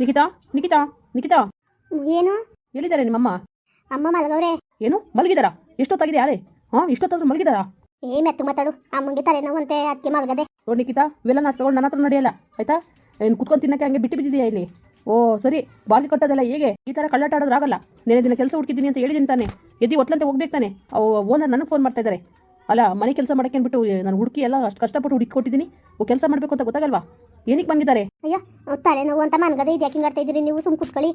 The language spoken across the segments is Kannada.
ನಿಖಿತಾ ನಿಖಿತಾ ನಿಖಿತಾ. ಏನು? ಎಲ್ಲಿದ್ದಾರೆ ನಿಮ್ಮಮ್ಮ? ಅಮ್ಮ ಮಲಗವ್ರೆ. ಏನು? ಮಲಗಿದಾರಾ? ಎಷ್ಟೊತ್ತಾಗಿದೆ ಯಾರೇ? ಹಾ ಇಷ್ಟೊತ್ತಾದ್ರೂ ಮಲಗಿದಾರಾ? ಏ ಮೆತ್ತು ಮಾತಾಡು. ಅಮ್ಮಂಗೆ ತಲೆನೋವು ಅಂತೆ ಅದಕ್ಕೆ ಮಲಗದೆ. ನೋಡಿ ನಿಖಿತಾ ಇವೆಲ್ಲ ನಾಟಕಗಳು ನನ್ನ ಹತ್ರ ನಡೆಯಲ್ಲ ಆಯ್ತಾ? ಏನು ಕುತ್ಕೊಂಡು ತಿನ್ನಕ್ಕೆ ಹಂಗೆ ಬಿಟ್ಟು ಬಿದ್ದಿದೆಯಾ ಇಲ್ಲಿ? ಓ ಸರಿ. ಬಾಲಿ ಕಟ್ಟೋದಲ್ಲ ಹೇಗೆ? ಈ ಥರ ಕಳ್ಳಾಟ ಆಡೋದ್ರು ಆಗಲ್ಲ. ನೆನೆ ದಿನ ಕೆಲಸ ಹುಡುಕಿದ್ದೀನಿ ಅಂತ ಹೇಳಿದ್ದೀನಿ ತಾನೆ. ಎದ್ದಿ ಒತ್ಲಂತೆ ಹೋಗ್ಬೇಕು ತಾನೆ. ಅವು ಓನರ್ ನನಗೆ ಫೋನ್ ಮಾಡ್ತಾ ಇದ್ದಾರೆ ಅಲ್ಲ ಮನೆ ಕೆಲಸ ಮಾಡಕ್ಕೆ ಅಂದ್ಬಿಟ್ಟು ನಾನು ಹುಡುಕಿ ಎಲ್ಲ ಅಷ್ಟು ಕಷ್ಟಪಟ್ಟು ಹುಡುಕಿ ಕೊಟ್ಟಿದ್ದೀನಿ. ಓ ಕೆಲಸ ಮಾಡಬೇಕು ಅಂತ ಗೊತ್ತಾಗಲ್ವಾ? ಏನಕ್ಕೆ ಬಂದಿದ್ದಾರೆ? ಅಯ್ಯೋ ತಲೆ ನೋವು ಅಂತ ಮನ್ಗದೆ ಇದು ಯಾಕೆ ಆಡ್ತಾ ಇದ್ದೀರಿ ನೀವು? ಸುಮ್ ಕುತ್ಕೊಳ್ಳಿ.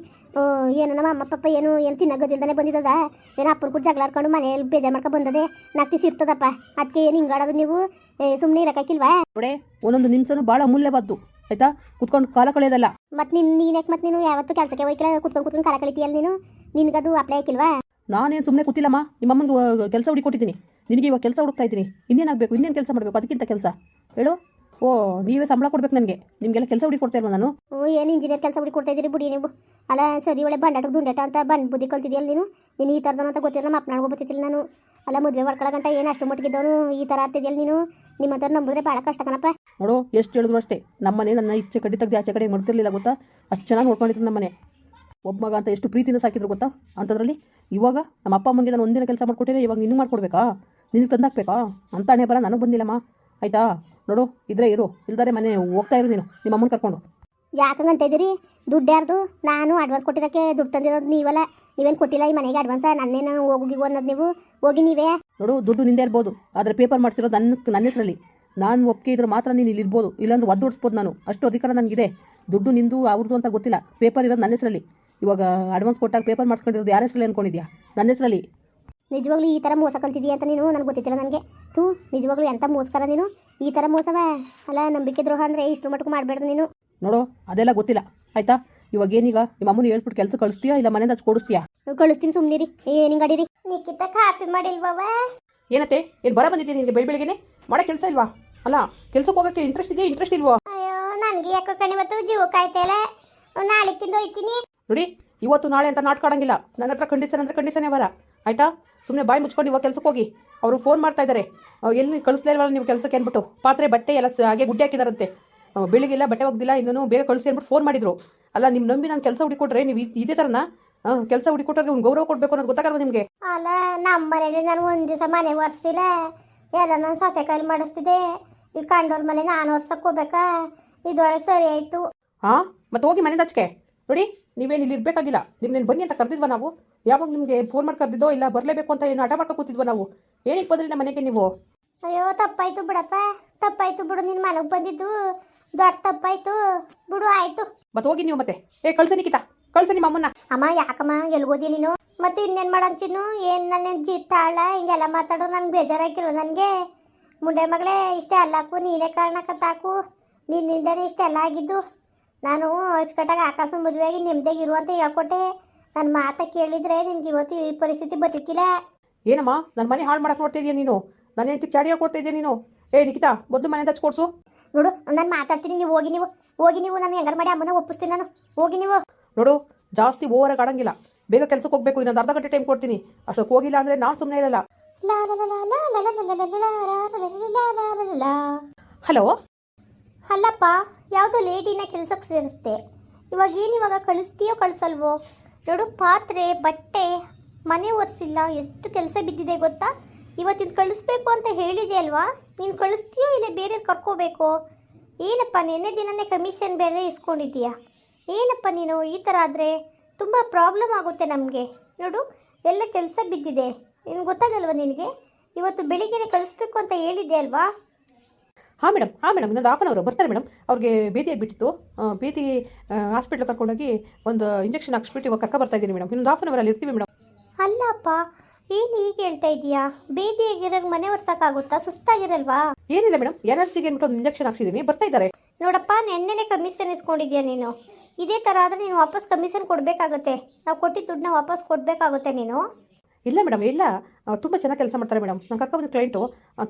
ಏನು ನಮ್ಮ ಅಮ್ಮ ಪಪ್ಪ ಏನು ಏನು ತಿನ್ನಗದಿಲ್ದಾನೆ ಬಂದಿದ್ದದ? ಏನೋ ಅಪ್ಪನ ಕೂಡ ಜಗಳ ಆಡ್ಕೊಂಡು ಮನೆಯಲ್ಲಿ ಬೇಜಾರು ಮಾಡ್ಕೊಂಡು ಬಂದದೆ. ನಾಕ್ತಿ ಸಿರ್ತದಪ್ಪ. ಅದಕ್ಕೆ ಏನು ಹಿಂಗಾಡೋದು ನೀವು? ಸುಮ್ಮನೆ ಇರಕ್ಕಾಕಿಲ್ವಾ ನೋಡೆ ಒಂದೊಂದು ನಿಮಿಷನೂ ಭಾಳ ಅಮೂಲ್ಯವಾದ್ದು. ಆಯ್ತಾ? ಕುತ್ಕೊಂಡು ಕಾಲ ಕಳೆಯೋದಲ್ಲ. ಮತ್ತು ನಿನ್ನ ಯಾಕ ಮತ್ತೆ ನೀನು? ಯಾವತ್ತು ಕೆಲಸಕ್ಕೆ ಹೋಯ್ಕಿಲ್ಲ. ಕುತ್ಕೊಂಡು ಕುತ್ಕೊಂಡು ಕಾಲ ಕಳಿತೀಯಲ್ಲ ನೀನು? ನಿನಗದು ಅಪ್ಲೈ ಹಾಕಿಲ್ವಾ? ನಾನೇನು ಸುಮ್ಮನೆ ಕೂತಿಲ್ಲಮ್ಮ. ನಿಮ್ಮಮ್ಮನಿಗೆ ಕೆಲಸ ಹುಡುಕೊಟ್ಟಿದ್ದೀನಿ. ನಿನಗೆ ಇವಾಗ ಕೆಲಸ ಹುಡುಕ್ತಾ ಇದ್ದೀನಿ. ಇನ್ನೇನಾಗಬೇಕು ಇನ್ನೇನು ಕೆಲಸ ಮಾಡಬೇಕು? ಅದಕ್ಕಿಂತ ಕೆಲಸ. ಹೇಳು. ಓ ನೀವೇ ಸಂಬಳ ಕೊಡ್ಬೇಕು ನನಗೆ. ನಿಮಗೆಲ್ಲ ಕೆಲಸ ಹುಡುಕಿ ಕೊಡ್ತಾ ಇಲ್ವಾ ನಾನು? ಓ ಏನು ಇಂಜಿನಿಯರ್ ಕೆಲಸ ಹುಡುಕಿ ಕೊಡ್ತಾ ಇದ್ದೀರಿ ಬಿಡಿ ನೀವು. ಅಲ್ಲ ಸರಿ ಒಳ್ಳೆ ಬಂಡಾಟ ದುಂಡಾಟ ಅಂತ ಬಂಡ್ ಬುದ್ಧಿ ಕಲ್ತಿದ್ಯಲ್ಲ ನೀನು? ನೀನು ಈ ಥರದ ಅಂತ ಗೊತ್ತಿಲ್ಲ ನಮ್ಮ ಅಪ್ಪನಾಗೂ ಗೊತ್ತಿಲ್ಲ ನಾನು. ಅಲ್ಲ ಮದುವೆ ಮಾಡ್ಕೊಳ್ಳೋಗಂಟ ಏನು ಅಷ್ಟು ಮಟ್ಟಿಗಿದ್ದವನು ಈ ಥರ ಆಡ್ತಿದ್ಯಲ್ಲ ನೀನು? ನಿಮ್ಮ ಹತ್ರ ನಂಬಿದ್ರೆ ಭಾಳ ಕಷ್ಟ ಕಣಪ್ಪ. ನೋಡು ಎಷ್ಟು ಹೇಳಿದ್ರು ಅಷ್ಟೇ. ನಮ್ಮನೆ ನನ್ನ ಇಚ್ಛೆ ಕಡೆ ತೆಗೆದು ಆಚೆ ಕಡೆ ಮಾಡ್ತಿರ್ಲಿಲ್ಲ ಗೊತ್ತಾ? ಅಷ್ಟು ಚೆನ್ನಾಗಿ ನೋಡ್ಕೊಂಡಿದ್ರು ನಮ್ಮನೆ ಒಬ್ಬ ಮಗ ಅಂತ ಎಷ್ಟು ಪ್ರೀತಿಯಿಂದ ಸಾಕಿದ್ರು ಗೊತ್ತಾ? ಅಂಥದ್ರಲ್ಲಿ ಇವಾಗ ನಮ್ಮ ಅಪ್ಪ ಅಮ್ಮನಿಗೆ ನಾನು ಒಂದಿನ ಕೆಲಸ ಮಾಡ್ಕೊಟ್ಟಿದ್ರೆ ಇವಾಗ ನಿನ್ನೂ ಮಾಡ್ಕೊಡ್ಬೇಕಾ? ನಿನಗೆ ತಂದಾಕ್ಬೇಕಾ? ಅಂತ ಹಣೆ ಬರ ನನಗೆ ಬಂದಿಲ್ಲಮ್ಮ. ಆಯಿತಾ? ನೋಡು ಇದ್ರೆ ಇರು ಇಲ್ದಾರೆ ಮನೆ ಹೋಗ್ತಾ ಇರು ನೀನು ನಿಮ್ಮ ಅಮ್ಮನ ಕರ್ಕೊಂಡು. ಯಾಕಂಗಂತ ಇದ್ದೀರಿ? ದುಡ್ಡು ಯಾರ್ದು? ನಾನು ಅಡ್ವಾನ್ಸ್ ಕೊಟ್ಟಿರೋಕೆ ದುಡ್ಡು ತಂದಿರೋದು ನೀವಲ್ಲ. ನೀವೇನು ಕೊಟ್ಟಿಲ್ಲ ಈ ಮನೆಗೆ ಅಡ್ವಾನ್ಸ ನನ್ನೇನು ಹೋಗಿ ಅನ್ನೋದು ನೀವು? ಹೋಗಿ ನೀವೇ? ನೋಡು ದುಡ್ಡು ನಿಂದೆ ಇರ್ಬೋದು ಆದರೆ ಪೇಪರ್ ಮಾಡಿಸಿರೋದು ನನ್ನ ನನ್ನ ಹೆಸರಲ್ಲಿ. ನಾನು ಒಪ್ಪಿಗೆ ಇದ್ರೆ ಮಾತ್ರ ನೀನು ಇಲ್ಲಿ ಇರ್ಬೋದು ಇಲ್ಲಾಂದ್ರೆ ಒದ್ದೋಡಿಸ್ಬೋದು ನಾನು. ಅಷ್ಟು ಅಧಿಕಾರ ನನಗಿದೆ. ದುಡ್ಡು ನಿಂದು ಅವ್ರದ್ದು ಅಂತ ಗೊತ್ತಿಲ್ಲ. ಪೇಪರ್ ಇರೋದು ನನ್ನ ಹೆಸರಲ್ಲಿ. ಇವಾಗ ಅಡ್ವಾನ್ಸ್ ಕೊಟ್ಟಾಗ ಪೇಪರ್ ಮಾಡ್ಕೊಂಡಿರೋದು ಯಾರ ಹೆಸರಲ್ಲಿ ಅನ್ಕೊಂಡಿದ್ಯಾ? ನನ್ನ ಹೆಸರಲ್ಲಿ. ನಿಜವಾಗ್ಲೂ ಈ ಥರ ಮೋಸ ಕಲ್ತಿದ್ದೀಯ ಅಂತ ನೀನು? ನನಗೆ ಗೊತ್ತಿದ್ದಿಲ್ಲ ನನಗೆ. ತೂ ನಿಜವಾಗ್ಲೂ ಎಂಥ ಮೋಸ್ಕರ ನೀನು? ಈ ಥರ ಮೋಸವ? ಅಲ್ಲ ನಂಬಿಕೆ ದ್ರೋಹ ಅಂದರೆ ಇಷ್ಟು ಮಟ್ಟಕ್ಕೆ ಮಾಡಬೇಡ್ದು ನೀನು. ನೋಡು ಅದೆಲ್ಲ ಗೊತ್ತಿಲ್ಲ. ಆಯ್ತಾ? ಇವಾಗ ಏನೀಗ? ನಿಮ್ಮ ಅಮ್ಮನ ಹೇಳ್ಬಿಟ್ಟು ಕೆಲಸ ಕಳಿಸ್ತೀಯಾ ಇಲ್ಲ ಮನೆಯಿಂದ ಹಚ್ಚಿ ಕೊಡಿಸ್ತೀಯಾ? ಕಳಿಸ್ತೀನಿ ಸುಮ್ಮನಿರಿ ಏನಿಂಗ್ ಅಡೀರಿ ನಿಕ್ಕಿತ ಕಾಫಿ ಮಾಡಿಲ್ವವ ಏನತ್ತೆ? ಏನು ಬರ ಬಂದಿದ್ದೀನಿ ನಿನಗೆ ಬೆಳಿ ಬೆಳಿಗ್ಗೆನೆ? ಮಾಡೋ ಕೆಲಸ ಇಲ್ವಾ? ಅಲ್ಲ ಕೆಲಸಕ್ಕೆ ಹೋಗೋಕ್ಕೆ ಇಂಟ್ರೆಸ್ಟ್ ಇದೆಯಾ ಇಂಟ್ರೆಸ್ಟ್ ಇಲ್ವೋ? ಅಯ್ಯೋ ನನಗೆ ಯಾಕೋ ಕಣಿವತ್ತು ಜೀವ ಕಾಯಕಾಯಲೆ ನಾಳಿಕಿಂದ ಹೋಯ್ತೀನಿ. ನೋಡಿ ಇವತ್ತು ನಾಳೆ ಅಂತ ನಾಟಕ ಆಡಂಗಿಲ್ಲ. ನನ್ನ ಹತ್ರ ಕಂಡೀಷನ್ ಅಂದರೆ ಕಂಡೀಷನೇ ಬರ ಆಯ್ತಾ? ಸುಮ್ಮನೆ ಬಾಯಿ ಮುಚ್ಕೊಂಡು ಇವಾಗ ಕೆಲಸಕ್ಕೆ ಹೋಗಿ. ಅವರು ಫೋನ್ ಮಾಡ್ತಾ ಇದ್ದಾರೆ ಎಲ್ಲಿ ಕಳಿಸ್ಲೇ ಇಲ್ವಲ್ಲ ನೀವು ಕೆಲಸಕ್ಕೆ ಅಂದ್ಬಿಟ್ಟು. ಪಾತ್ರೆ ಬಟ್ಟೆ ಎಲ್ಲ ಹಾಗೆ ಗುಡ್ಡೆ ಹಾಕಿದಾರಂತೆ. ಬೆಳಿಗ್ಗೆಲ್ಲ ಬಟ್ಟೆ ಒಗ್ದಿಲ್ಲ ಇನ್ನೂ ಬೇಗ ಕಳಿಸಿ ಅಂದ್ಬಿಟ್ಟು ಫೋನ್ ಮಾಡಿದ್ರು. ಅಲ್ಲ ನಿಮ್ಮ ನಂಬಿ ನಾನು ಕೆಲಸ ಹುಡುಕೊಟ್ರೆ ನೀವು ಇದ್- ತರನ? ಕೆಲಸ ಹುಡುಕೊಟ್ರೆ ಒಂದು ಗೌರವ ಕೊಡಬೇಕು ಅನ್ನೋದು ಗೊತ್ತಾಗಲ್ವ ನಿಮಗೆ? ಅಲ್ಲ ನಮ್ಮ ಮನೇಲಿ ನಾನು ಒಂದು ದಿವಸ ಮನೆ ಒರೆಸಿಲ್ಲ. ಎಲ್ಲ ನಾನು ಸೊಸೆ ಕೈಲಿ ಮಾಡಿಸ್ತಿದ್ದೆ. ಈ ಕಂಡೋರ್ ಮನೆ ನಾನು ಒರ್ಸಕ್ಕೆ ಹೋಗ್ಬೇಕಾ? ಇದೊಳಗೆ ಸರಿ ಆಯಿತು. ಹಾಂ ಮತ್ತೆ ಹೋಗಿ ಮನೆಯಿಂದ ಹಚ್ಕೆ ನೋಡಿ. ನೀವೇನು ಇಲ್ಲಿ ಇರಬೇಕಾಗಿಲ್ಲ. ನಿಮ್ಮನ್ನೇನು ಬನ್ನಿ ಅಂತ ಕರೆದಿದ್ವಾ ನಾವು. ಯಾವಾಗ ನಿಮಗೆ ಫೋನ್ ಮಾಡಿ ಕರೆದಿದ್ದೋ ಇಲ್ಲ ಬರಲೇಬೇಕು ಅಂತ ಏನು ಹಠ ಮಾಡ್ಕೊ ಕೂತಿದ್ವಾ ನಾವು. ಏನಕ್ಕೆ ಬಂದ್ರಿ ನಮ್ಮ ಮನೆಗೆ ನೀವು? ಅಯ್ಯೋ ತಪ್ಪಾಯ್ತು ಬಿಡಪ್ಪ. ತಪ್ಪಾಯ್ತು ಬಿಡು ನಿನ್ನ ಮನೆಗೆ ಬಂದಿದ್ದು. ದೊಡ್ಡ ತಪ್ಪಾಯ್ತು. ಬಿಡು ಆಯ್ತು. ಮತ್ತೆ ಹೋಗಿ ನೀವು ಮತ್ತೆ. ಏ ಕಳ್ಸ ನಿಕಿತಾ ಕಳ್ಸ ನಿಮ್ಮ ಅಮ್ಮನ್ನ. ಅಮ್ಮ ಯಾಕಮ್ಮ? ಎಲ್ಗೋದಿ ನೀನು? ಮತ್ತೆ ಇನ್ನೇನು ಮಾಡಂತೀನು ಏನು ನನ್ನ ಜೀತಾಳ ಹಿಂಗೆಲ್ಲ ಮಾತಾಡೋ ನಂಗೆ ಬೇಜಾರಾಗಿರೋ ನನಗೆ? ಮುಂಡೆ ಮಗಳೇ ಇಷ್ಟೇ ಅಲ್ಲಾಕು ನೀನೇ ಕಾರಣಕ್ಕತ್ತಾಕು ನಿನ್ನಿಂದನೇ ಇಷ್ಟೆಲ್ಲ ಆಗಿದ್ದು. ನಾನು ಅಚ್ಚುಕಟ್ಟಾಗಿ ಆಕಾಶ ಮದುವೆಯಾಗಿ ನೆಮ್ಮದಿಯಾಗಿ ಇರುವಂತ ಹೇಳ್ಕೊಟ್ಟೆ. ನನ್ನ ಮಾತ ಕೇಳಿದ್ರೆ ನಿಮ್ಗೆ ಇವತ್ತು ಈ ಪರಿಸ್ಥಿತಿ ಬರ್ತಿತ್ತಿಲ್ಲ. ಏನಮ್ಮ ನನ್ನ ಮನೆ ಹಾಳು ಮಾಡಕ್ಕೆ ನೋಡ್ತಾ ಇದೀಯ ನೀನು ನನ್ನ ಹೆಂಡತಿ ಚಾಡಿ ಹಾಕೊಡ್ತಾ ಇದೀಯ ನೀನು? ಏ ನಿಖಿತಾ ಮೊದಲು ಮನೆ ಹಚ್ಚಿ ಕೊಡ್ಸು. ನೋಡು ನಾನು ಮಾತಾಡ್ತೀನಿ ನೀವು ಹೋಗಿ ನೀವು ಹೋಗಿ ನೀವು ನಾನು ಹೆಂಗಾರ ಮಾಡಿ ಅಮ್ಮನ ಒಪ್ಪಿಸ್ತೀನಿ ನಾನು. ಹೋಗಿ ನೀವು. ನೋಡು ಜಾಸ್ತಿ ಓವರ್ ಆಡಂಗಿಲ್ಲ. ಬೇಗ ಕೆಲಸಕ್ಕೆ ಹೋಗ್ಬೇಕು ಇನ್ನೊಂದು ಅರ್ಧ ಗಂಟೆ ಟೈಮ್ ಕೊಡ್ತೀನಿ. ಅಷ್ಟಕ್ಕೆ ಹೋಗಿಲ್ಲ ಅಂದ್ರೆ ನಾನು ಸುಮ್ಮನೆ ಇರಲ್ಲ. ಹಲೋ ಅಲ್ಲಪ್ಪ, ಯಾವುದೋ ಲೇಡಿನ ಕೆಲಸಕ್ಕೆ ಸೇರಿಸ್ದೆ. ಇವಾಗ ಏನು ಇವಾಗ ಕಳಿಸ್ತೀಯೋ ಕಳಿಸಲ್ವೋ? ನೋಡು, ಪಾತ್ರೆ, ಬಟ್ಟೆ, ಮನೆ ಒರೆಸಿಲ್ಲ, ಎಷ್ಟು ಕೆಲಸ ಬಿದ್ದಿದೆ ಗೊತ್ತಾ? ಇವತ್ತಿನ ಕಳಿಸ್ಬೇಕು ಅಂತ ಹೇಳಿದೆ ಅಲ್ವಾ? ನೀನು ಕಳಿಸ್ತೀಯೋ ಇಲ್ಲ ಬೇರೆ ಕರ್ಕೋಬೇಕು? ಏನಪ್ಪ, ನೆನ್ನೆ ದಿನನೇ ಕಮಿಷನ್ ಬೇರೆ ಇಸ್ಕೊಂಡಿದ್ದೀಯಾ? ಏನಪ್ಪ ನೀನು, ಈ ಥರ ಆದರೆ? ತುಂಬ ಪ್ರಾಬ್ಲಮ್ ಆಗುತ್ತೆ ನಮಗೆ. ನೋಡು, ಎಲ್ಲ ಕೆಲಸ ಬಿದ್ದಿದೆ. ನಿನ್ಗೆ ಗೊತ್ತಾಗಲ್ವಾ ನಿನಗೆ? ಇವತ್ತು ಬೆಳಿಗ್ಗೆನೆ ಕಳಿಸ್ಬೇಕು ಅಂತ ಹೇಳಿದ್ದೆ ಅಲ್ವಾ? ಹಾಂ ಮೇಡಮ್ ಹಾಂ ಮೇಡಮ್ ಇನ್ನೊಂದು ಹಾಫ್ ಅನ್ ಅವರು ಬರ್ತಾರೆ ಮೇಡಮ್. ಅವ್ರಿಗೆ ಭೇದಿ ಆಗಿಬಿಟ್ಟಿತ್ತು ಭೇದಿ ಹಾಸ್ಪಿಟ್ಲ್ ಕರ್ಕೊಂಡೋಗಿ ಒಂದು ಇಂಜೆಕ್ಷನ್ ಹಾಕ್ಸ್ಬಿಟ್ಟು ಇವಾಗ ಕರ್ಕ ಬರ್ತಾ ಇದ್ದೀನಿ ಮೇಡಮ್. ಇನ್ನೊಂದು ಹಾಫ್ ಅನ್ ಅವರಲ್ಲಿ ಇರ್ತೀವಿ ಮೇಡಮ್. ಅಲ್ಲಪ್ಪ ಏನು ಹೀಗೆ ಹೇಳ್ತಾ ಇದೀಯಾ ಬೇದಿಯಾಗಿರೋರು ಮನೆ ಒರ್ಸಕ್ಕಾಗುತ್ತಾ? ಸುಸ್ತಾಗಿರಲ್ವಾ? ಏನಿಲ್ಲ ಮೇಡಮ್ ಎನರ್ಜಿಗೆ ಅಂದ್ಬಿಟ್ಟು ಒಂದು ಇಂಜೆಕ್ಷನ್ ಹಾಕ್ಸಿದ್ದೀನಿ ಬರ್ತಾ ಇದ್ದಾರೆ. ನೋಡಪ್ಪ ನೆನ್ನೆನೆ ಕಮಿಷನ್ ಇಸ್ಕೊಂಡಿದ್ಯಾ ನೀನು? ಇದೇ ಥರ ಆದರೆ ನೀನು ವಾಪಸ್ ಕಮಿಷನ್ ಕೊಡಬೇಕಾಗುತ್ತೆ. ನಾವು ಕೊಟ್ಟಿದ್ದ ದುಡ್ಡನ್ನ ವಾಪಸ್ ಕೊಡಬೇಕಾಗುತ್ತೆ ನೀನು? ಇಲ್ಲ ಮೇಡಮ್ ಇಲ್ಲ. ತುಂಬ ಚೆನ್ನಾಗಿ ಕೆಲಸ ಮಾಡ್ತಾರೆ ಮೇಡಮ್. ನಾನು ಒಂದು ಕ್ಲೈಂಟು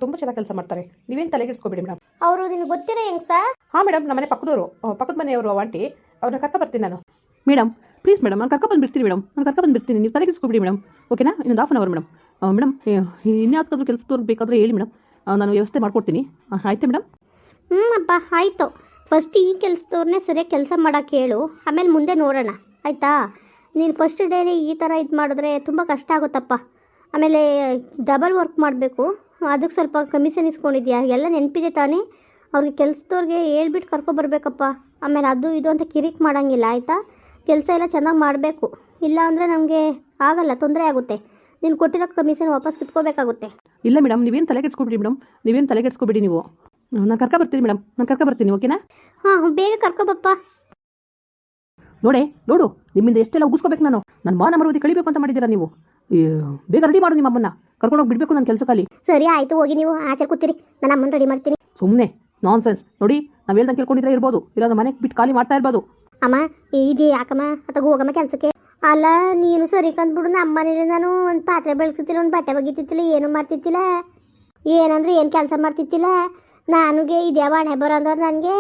ತುಂಬ ಚೆನ್ನಾಗಿ ಕೆಲಸ ಮಾಡ್ತಾರೆ. ನೀವೇನು ತಲೆಗೆಡ್ಸ್ಕೊಬೇಡಿ ಮೇಡಮ್. ಅವರು ನಿನ್ಗೆ ಗೊತ್ತಿರೋ ಹೆಂಗ್ ಸಾ ಹಾಂ ಮೇಡಮ್ ನಮ್ಮ ಮನೆ ಪಕ್ಕದವರು. ಪಕ್ಕದ ಮನೆಯವರು ಆಂಟಿ. ಅವ್ರನ್ನ ಕರ್ಕ ಬರ್ತೀನಿ ನಾನು. ಮೇಡಮ್ ಪ್ಲೀಸ್ ಮೇಡಮ್ ನಾನು ಕರ್ಕ ಬಂದುಬಿಡ್ತೀನಿ ಮೇಡಮ್. ನಾನು ಕರ್ಕ ಬಂದುಬಿಡ್ತೀನಿ. ನೀವು ತಲೆಗೆಡ್ಸ್ಕೊಬಿಡಿ ಮೇಡಮ್. ಓಕೆನಾ? ಇನ್ನೊಂದು half an hour madam. Madam ಇನ್ಯಾವುದಾದ್ರೂ ಕೆಲಸದವ್ರು ಬೇಕಾದರೆ ಹೇಳಿ ಮೇಡಮ್. ನಾನು ವ್ಯವಸ್ಥೆ ಮಾಡ್ಕೊಡ್ತೀನಿ. ಆಯ್ತಾ ಮೇಡಮ್? ಹ್ಞೂ ಅಪ್ಪ ಆಯಿತು. ಫಸ್ಟ್ ಈ ಕೆಲಸದವ್ರನ್ನೇ ಸರಿಯಾಗಿ ಕೆಲಸ ಮಾಡೋಕ್ಕೆ ಹೇಳು. ಆಮೇಲೆ ಮುಂದೆ ನೋಡೋಣ. ಆಯಿತಾ? ನೀನು ಫಸ್ಟ್ ಡೇನೇ ಈ ಥರ ಇದು ಮಾಡಿದ್ರೆ ತುಂಬ ಕಷ್ಟ ಆಗುತ್ತಪ್ಪ. ಆಮೇಲೆ ಡಬಲ್ ವರ್ಕ್ ಮಾಡಬೇಕು. ಅದಕ್ಕೆ ಸ್ವಲ್ಪ ಕಮಿಷನ್ ಇಸ್ಕೊಂಡಿದ್ಯಾ? ಎಲ್ಲ ನೆನಪಿದೆ ತಾನೇ? ಅವ್ರಿಗೆ ಕೆಲಸದವ್ರಿಗೆ ಹೇಳ್ಬಿಟ್ಟು ಕರ್ಕೊಬರ್ಬೇಕಪ್ಪ ಆಮೇಲೆ ಅದು ಇದು ಅಂತ ಕಿರಿಕ್ ಮಾಡೋಂಗಿಲ್ಲ ಆಯಿತಾ? ಕೆಲಸ ಎಲ್ಲ ಚೆನ್ನಾಗಿ ಮಾಡಬೇಕು. ಇಲ್ಲ ಅಂದರೆ ನಮಗೆ ಆಗಲ್ಲ ತೊಂದರೆ ಆಗುತ್ತೆ. ನೀನು ಕೊಟ್ಟಿರೋ ಕಮಿಷನ್ ವಾಪಸ್ ಕಿತ್ಕೋಬೇಕಾಗುತ್ತೆ. ಇಲ್ಲ ಮೇಡಮ್ ನೀವೇನು ತಲೆ ಕೆಡ್ಸ್ಕೊಬಿಡಿ ಮೇಡಮ್. ನೀವೇನು ತಲೆ ಕೆಡ್ಸ್ಕೊಬಿಡಿ ನೀವು. ನಾನು ಕರ್ಕೊಬರ್ತೀನಿ ಮೇಡಮ್. ನಾನು ಕರ್ಕೊಬರ್ತೀನಿ ಓಕೆನಾ? ಹಾಂ ಬೇಗ ಕರ್ಕೊಬಪ್ಪ ನೋಡೆ ನೋಡು ನಿಮ್ಮಿಂದ ಎಷ್ಟೆಲ್ಲ ಉಗಿಸ್ಕೋಬೇಕು ನಾನು. ನನ್ನ ಮಾನ ಮರುವುದಿ ಕಳಿಬೇಕು ಅಂತ ಮಾಡಿದ್ದೀರಾ ನೀವು? ಬೇಗ ರೆಡಿ ಮಾಡು ನಿಮ್ಮ ಅಮ್ಮನ್ನ ಕರ್ಕೊಂಡೋಗಿ ಬಿಡಬೇಕು ನನ್ನ ಕೆಲಸಕ್ಕಲ್ಲಿ ಸರಿ ಆಯಿತು ಹೋಗಿ ನೀವು. ಆಚೆ ಕೂತಿರಿ. ನನ್ನ ಅಮ್ಮನ ರೆಡಿ ಮಾಡ್ತೀನಿ. ಸುಮ್ಮನೆ ನಾನ್ ಸೆನ್ಸ್ ನೋಡಿ ನಾವು ಹೇಳ್ದಂಗೆ ಕೇಳ್ಕೊಂಡಿದ್ರೆ ಇರ್ಬೋದು. ಇಲ್ಲಾಂದ್ರೆ ಮನೆಗೆ ಬಿಟ್ಟು ಖಾಲಿ ಮಾಡ್ತಾ ಇರ್ಬೋದು. ಅಮ್ಮ ಇದು ಯಾಕಮ್ಮ? ಅಥವಾ ಹೋಗಮ್ಮ ಕೆಲಸಕ್ಕೆ. ಅಲ್ಲ ನೀನು ಸರಿ ಕಂದ್ಬಿಡು. ನಮ್ಮ ಮನೇಲಿ ನಾನು ಒಂದು ಪಾತ್ರೆ ಬೆಳಗ್ತಿತ್ತಿಲ್ಲ ಒಂದು ಬಟ್ಟೆ ಒಗಿತಿತ್ತಿಲ್ಲ ಏನು ಮಾಡ್ತಿತ್ತಿಲ್ಲ ಏನಂದ್ರೆ ಏನು ಕೆಲಸ ಮಾಡ್ತಿತ್ತಿಲ್ಲ ನನಗೆ ಇದ್ಯಾವ ಹಣೆ ಬರೋಂದ್ರೆ ನನಗೆ?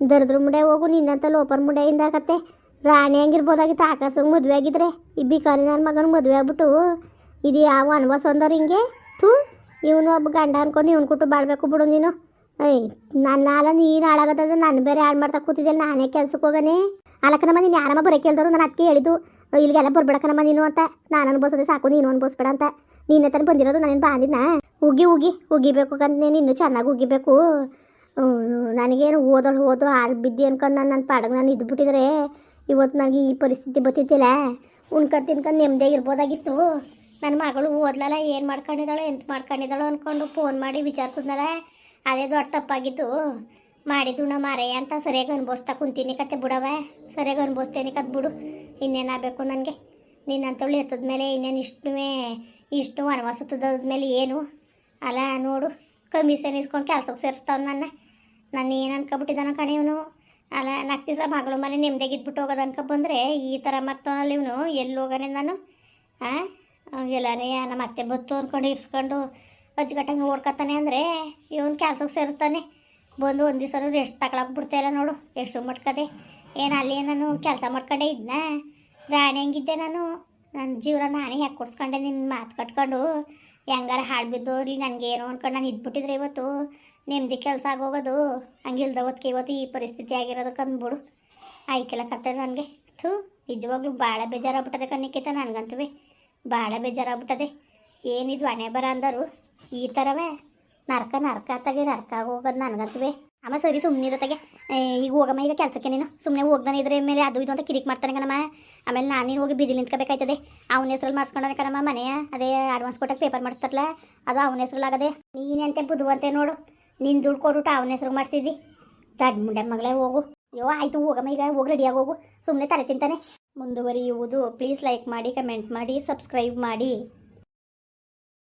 ದರ್ದ್ರ ಮುಂಡೆ ಹೋಗು ನಿನ್ನಂತ ಲೋಪರ್ ಮುಂಡೆಯಿಂದ ಆಗತ್ತೆ ರಾಣಿ ಹಂಗಿರ್ಬೋದಾಗಿತ್ತು ಆಕಾಶಂಗೆ ಮದುವೆ ಆಗಿದ್ರೆ ಇಬ್ಬಿ ಬಿಕಾರಿ ನನ್ನ ಮಗನ ಮದುವೆ ಆಗ್ಬಿಟ್ಟು ಇದು ಯಾವ ಅನ್ವಾಸ ಅಂದವ್ರು ಹಿಂಗೆ? ಥೂ, ಇವನು ಒಬ್ಬ ಗಂಡ ಅನ್ಕೊಂಡು ಇವನು ಕೊಟ್ಟು ಬಾಳ್ಬೇಕು ಬಿಡು ನೀನು. ಏಯ್ ನನ್ನ ಅಲ್ಲ ನೀನು ಹಾಳಾಗತ್ತದ ನಾನು ಬೇರೆ ಹಾಳು ಮಾಡ್ತಾ ಕೂತಿದ್ದೆ ನಾನೇ ಕೆಲ್ಸಕ್ಕೆ ಹೋಗನೆ. ಅಲ್ಲಕ್ಕನಮ್ಮ, ನೀನು ಯಾರಮ್ಮ ಬರೋ ಕೇಳಿದ್ರು ನಾನು ಅದಕ್ಕೆ ಹೇಳಿದ್ದು ಇಲ್ಲಿಗೆಲ್ಲ ಬರ್ಬೇಡಕ್ಕನಮ್ಮ ನೀನು ಅಂತ. ನಾನು ಅನ್ಬೋಸದೆ ಸಾಕು, ನೀನು ಅನ್ಬೋಸ್ಬೇಡ ಅಂತ. ನೀನೇ ತಾನೇ ಬಂದಿರೋದು, ನಾನೇನು ಬಾಂದಿದ್ನ? ಉಗಿ ಉಗಿ ಉಗಿಬೇಕು ಅಂತ ನೀನು, ಇನ್ನೂ ಚೆನ್ನಾಗಿ ಉಗಿಬೇಕು ನನಗೇನು ಓದೋಳು, ಓದೋ ಹಾಲು ಬಿದ್ದಿ ಅನ್ಕೊಂಡು ನಾನು ನನ್ನ ಪಾಡಗೆ ನಾನು ಇದ್ಬಿಟ್ಟಿದ್ರೆ ಇವತ್ತು ನನಗೆ ಈ ಪರಿಸ್ಥಿತಿ ಬತ್ತಿತ್ತಿಲ್ಲ ತಿನ್ಕ ತಿನ್ಕೊಂಡು ನೆಮ್ಮದಿಯಾಗಿರ್ಬೋದಾಗಿತ್ತು ನನ್ನ ಮಗಳು ಓದ್ಲಲ್ಲ, ಏನು ಮಾಡ್ಕೊಂಡಿದ್ದಾಳೆ, ಎಂತ ಮಾಡ್ಕೊಂಡಿದ್ದಾಳೋ ಅಂದ್ಕೊಂಡು ಫೋನ್ ಮಾಡಿ ವಿಚಾರಿಸಿದ್ನಲ್ಲ. ಅದೇ ದೊಡ್ಡ ತಪ್ಪಾಗಿದ್ದು. ಮಾಡಿದ್ದು ನಾ ಮಾರೇ ಅಂತ ಸರಿಯಾಗಿ ಅನ್ಭವಿಸ್ತಾ ಕುಂತೀನಿ ಕತೆ ಬಿಡವ. ಸರಿಯಾಗಿ ಅನ್ಭವಿಸ್ತೇನೆ ಕತ್ ಬಿಡು. ಇನ್ನೇನಾಗಬೇಕು ನನಗೆ? ನಿನ್ನಂತವಳು ಎತ್ತದ ಮೇಲೆ ಇನ್ನೇನು ಇಷ್ಟು ಇಷ್ಟು ವನವಾಸದ ಮೇಲೆ ಏನು? ಅಲ್ಲ, ನೋಡು. ಕಮಿಷನ್ ಇಸ್ಕೊಂಡು ಕೆಲಸಕ್ಕೆ ಸೇರಿಸ್ತಾವ ನನ್ನ. ನಾನು ಏನು ಅನ್ಕೊಬಿಟ್ಟಿದ್ದಾನ ಕಣೆ ಇವನು. ಅಲ್ಲ ನಾಲ್ಕು ದಿವಸ ಮಗಳು ಮನೆ ನೆಮ್ಮದಿಗೆ ಇದ್ಬಿಟ್ಟು ಹೋಗೋದು ಅನ್ಕೊ ಬಂದರೆ ಈ ಥರ ಮಾಡ್ತಾವಲ್ಲ ಇವನು. ಎಲ್ಲಿ ಹೋಗೋಣ ನಾನು? ಹಾಂ ಎಲ್ಲನೇ ನಮ್ಮ ಅತ್ತೆ ಬತ್ತು ಅಂದ್ಕೊಂಡು ಇರ್ಸ್ಕೊಂಡು ಅಚ್ಚುಕಟ್ಟಾಗಿ ನೋಡ್ಕೊತಾನೆ ಅಂದರೆ ಇವನು ಕೆಲ್ಸಕ್ಕೆ ಸೇರಿಸ್ತಾನೆ. ಬಂದು ಒಂದು ದಿವಸ ರೆಸ್ಟ್ ತಗೊಳಕ್ಕೆ ಬಿಡ್ತಾಯಿಲ್ಲ ನೋಡು, ಎಷ್ಟು ಮಟ್ಕದೆ. ಏನು ಅಲ್ಲಿ ನಾನು ಕೆಲಸ ಮಾಡ್ಕೊಂಡೇ ಇದ್ನ? ರಾಣಿ ಹೆಂಗಿದ್ದೆ ನಾನು. ನನ್ನ ಜೀವನ ನಾನೇ ಹ್ಯಾಕೆ ಕೊಡ್ಸ್ಕೊಂಡೆ ನಿನ್ನ ಮಾತು ಕಟ್ಕೊಂಡು? ಹೆಂಗಾರ ಹಾಳು ನನಗೆ ಏನೋ ಅನ್ಕೊಂಡು ನಾನು ಇದ್ಬಿಟ್ಟಿದ್ರೆ ಇವತ್ತು ನೆಮ್ಮದಿ ಕೆಲಸ ಆಗೋಗೋದು. ಹಂಗಿಲ್ದ ಹೊತ್ತಿಗೆ ಇವತ್ತು ಈ ಪರಿಸ್ಥಿತಿ ಆಗಿರೋದಕ್ಕೆ ಅಂದ್ಬಿಡು. ಆಯ್ಕೆಲ್ಲ ಕತ್ತೆ ನನಗೆ. ಥೂ, ನಿಜವಾಗ್ಲೂ ಭಾಳ ಬೇಜಾರಾಗ್ಬಿಟ್ಟದೆ ಕಣ್ಣಿಕ್ಕಿತ ನನಗಂತೂ ಭಾಳ ಬೇಜಾರಾಗ್ಬಿಟ್ಟದೆ. ಏನಿದು ಹಣೆ ಬರ ಅಂದರು. ಈ ಥರವೇ ನರ್ಕ ನರ್ಕ ತಗಿ ನರ್ಕ ಆಗೋಗೋದು ನನಗಂತೂ ಅಮ್ಮ ಸರಿ ಸುಮ್ಮನಿರತ್ತಾಗೆ ಈಗ ಹೋಗಮ್ಮ, ಈಗ ಕೆಲಸಕ್ಕೆ ನೀನು. ಸುಮ್ಮನೆ ಹೋಗ್ದಾನೆ ಇದ್ರೆ ಮೇಲೆ ಅದು ಇದು ಅಂತ ಕಿರಿಕ್ ಮಾಡ್ತಾನೆ ಕಣಮ್ಮ. ಆಮೇಲೆ ನಾನು ಹೋಗಿ ಬಿದಿಲು ನಿಂತ್ಕೋಬೇಕಾಯ್ತದೆ. ಅವನ ಹೆಸ್ರಲ್ಲಿ ಮಾಡಿಸ್ಕೊಂಡಾನೆ ಕಣಮ್ಮ ಮನೆಯ ಅದೇ ಅಡ್ವಾನ್ಸ್ ಕೊಟ್ಟಾಗ ಪೇಪರ್ ಮಾಡಿಸ್ತಾರಲ್ಲ, ಅದು ಅವನ ಹೆಸ್ರಲ್ಲಾಗದೆ ನೀನಂತೆ ಬುದುವಂತೆ ನೋಡು. ನಿನ್ನ ದುಡ್ಡು ಕೊಟ್ಬಿಟ್ಟು ಅವನ ಹೆಸ್ರಿಗೆ ಮಾಡಿಸಿದ್ದಿ. ದಡ್ ಮುಂಡೆ ಮಗಳೇ, ಹೋಗು. ಅಯ್ಯೋ ಆಯಿತು, ಹೋಗಮ್ಮ ಈಗ. ಹೋಗಿ ರೆಡಿಯಾಗಿ ಹೋಗು. ಸುಮ್ಮನೆ ತಲೆ ತಿಂತಾನೆ. ಮುಂದುವರಿಯುವುದು. ಪ್ಲೀಸ್ ಲೈಕ್ ಮಾಡಿ ಕಮೆಂಟ್ ಮಾಡಿ ಸಬ್ಸ್ಕ್ರೈಬ್ ಮಾಡಿ.